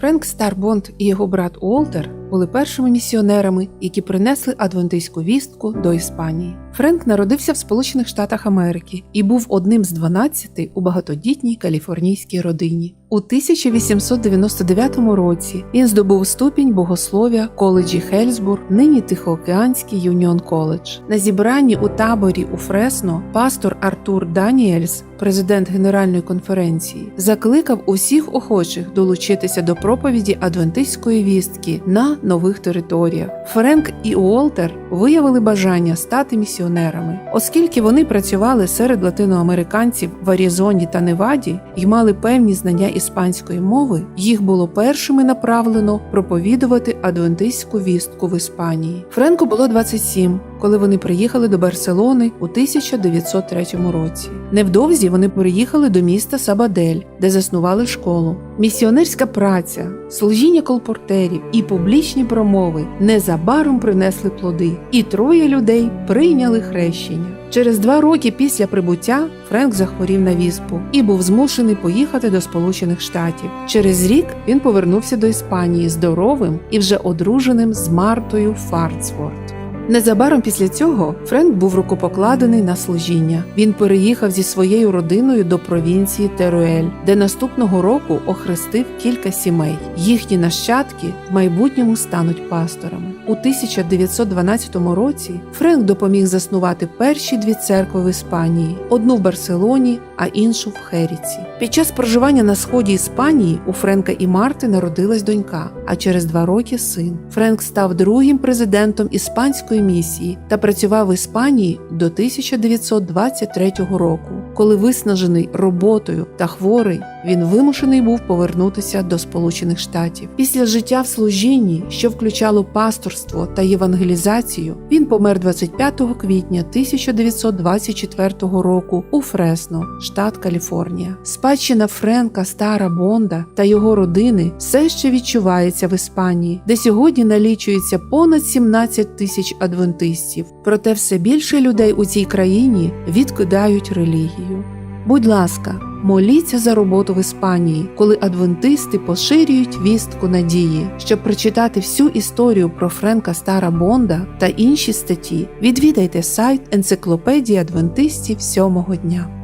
Френк Старбонд і його брат Уолтер були першими місіонерами, які принесли адвентистську вістку до Іспанії. Френк народився в Сполучених Штатах Америки і був одним з 12 у багатодітній каліфорнійській родині. У 1899 році він здобув ступінь богослов'я коледжі Хельсбург, нині Тихоокеанський Юніон Коледж. На зібранні у таборі у Фресно пастор Артур Даніельс, президент Генеральної конференції, закликав усіх охочих долучитися до проповіді адвентистської вістки на нових територіях. Френк і Уолтер виявили бажання стати місіонерами, оскільки вони працювали серед латиноамериканців в Аризоні та Неваді і мали певні знання іспанської мови, їх було першими направлено проповідувати адвентистську вістку в Іспанії. Френку було 27, коли вони приїхали до Барселони у 1903 році. Невдовзі вони переїхали до міста Сабадель, де заснували школу. Місіонерська праця, служіння колпортерів і публічні промови незабаром принесли плоди, і троє людей прийняли хрещення. Через два роки після прибуття Френк захворів на віспу і був змушений поїхати до Сполучених Штатів. Через рік він повернувся до Іспанії здоровим і вже одруженим з Мартою Фарцворт. Незабаром після цього Френк був рукопокладений на служіння. Він переїхав зі своєю родиною до провінції Теруель, де наступного року охрестив кілька сімей. Їхні нащадки в майбутньому стануть пасторами. У 1912 році Френк допоміг заснувати перші дві церкви в Іспанії: одну в Барселоні, а іншу в Херіці. Під час проживання на сході Іспанії у Френка і Марти народилась донька, а через два роки син. Френк став другим президентом іспанської місії та працював в Іспанії до 1923 року. Коли виснажений роботою та хворий, він вимушений був повернутися до Сполучених Штатів. Після життя в служінні, що включало пасторство та євангелізацію, він помер 25 квітня 1924 року у Фресно, штат Каліфорнія. Спадщина Френка Стара Бонда та його родини все ще відчувається в Іспанії, де сьогодні налічується понад 17 тисяч адвентистів. Проте все більше людей у цій країні відкидають релігію. Будь ласка, моліться за роботу в Іспанії, коли адвентисти поширюють вістку надії. Щоб прочитати всю історію про Френка Стара Бонда та інші статті, відвідайте сайт енциклопедії адвентистів сьомого дня.